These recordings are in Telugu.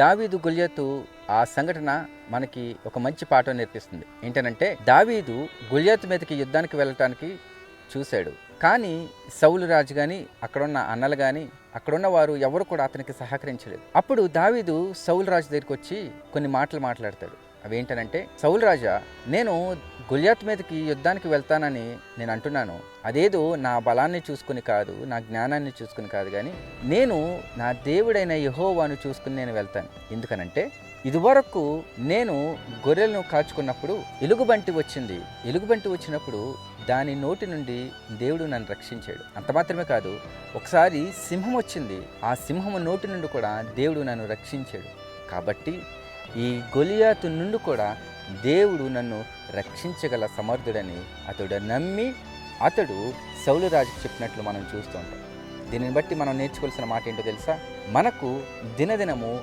దావీదు గుల్యతు ఆ సంఘటన మనకి ఒక మంచి పాఠం నేర్పిస్తుంది. ఏంటనంటే దావీదు గుల్యతు మీదకి యుద్ధానికి వెళ్ళటానికి చూశాడు. కానీ సౌలు రాజు కానీ అక్కడున్న అన్నలు కానీ అక్కడున్న వారు ఎవరు కూడా అతనికి సహకరించలేదు. అప్పుడు దావీదు సౌలు రాజు దగ్గరికి వచ్చి కొన్ని మాటలు మాట్లాడతాడు. అవేంటనంటే సౌల్ రాజా నేను గుల్యాత్ మీదకి యుద్ధానికి వెళ్తానని నేను అంటున్నాను. అదేదో నా బలాన్ని చూసుకుని కాదు నా జ్ఞానాన్ని చూసుకుని కాదు కానీ నేను నా దేవుడైన యహోవాను చూసుకుని నేను వెళ్తాను. ఎందుకనంటే ఇదివరకు నేను గొర్రెలను కాచుకున్నప్పుడు ఎలుగుబంటి వచ్చింది. ఎలుగుబంటి వచ్చినప్పుడు దాని నోటి నుండి దేవుడు నన్ను రక్షించాడు. అంత మాత్రమే కాదు ఒకసారి సింహం వచ్చింది. ఆ సింహం నోటి నుండి కూడా దేవుడు నన్ను రక్షించాడు. కాబట్టి ఈ గొలియాతు నుండి కూడా దేవుడు నన్ను రక్షించగల సమర్థుడని అతడు నమ్మి అతడు సౌలరాజు చెప్పినట్లు మనం చూస్తూ ఉంటాం. దీనిని బట్టి మనం నేర్చుకోవాల్సిన మాట ఏంటో తెలుసా? మనకు దినదినము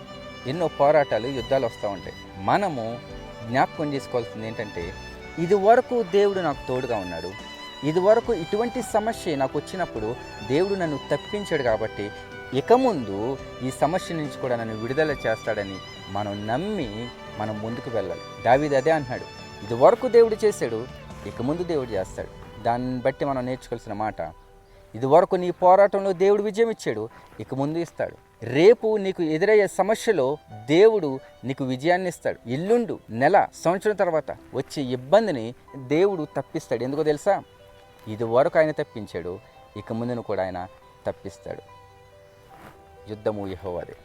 ఎన్నో పోరాటాలు యుద్ధాలు వస్తూ ఉంటాయి. మనము జ్ఞాపకం చేసుకోవాల్సింది ఏంటంటే ఇది వరకు దేవుడు నాకు తోడుగా ఉన్నాడు. ఇదివరకు ఇటువంటి సమస్య నాకు వచ్చినప్పుడు దేవుడు నన్ను తప్పించాడు కాబట్టి ఇక ముందు ఈ సమస్య నుంచి కూడా నన్ను విడుదల చేస్తాడని మనం నమ్మి మనం ముందుకు వెళ్ళాలి. దావిది అదే అంటున్నాడు ఇదివరకు దేవుడు చేశాడు ఇక ముందు దేవుడు చేస్తాడు. దాన్ని బట్టి మనం నేర్చుకోవాల్సిన మాట ఇదివరకు నీ పోరాటంలో దేవుడు విజయం ఇచ్చాడు ఇక ముందు ఇస్తాడు. రేపు నీకు ఎదురయ్యే సమస్యలో దేవుడు నీకు విజయాన్ని ఇస్తాడు. ఎల్లుండు నెల సంవత్సరం తర్వాత వచ్చే ఇబ్బందిని దేవుడు తప్పిస్తాడు. ఎందుకో తెలుసా? ఇది వరకు ఆయన తప్పించాడు ఇక ముందును కూడా ఆయన తప్పిస్తాడు. యుద్ధము యెహోవాదే.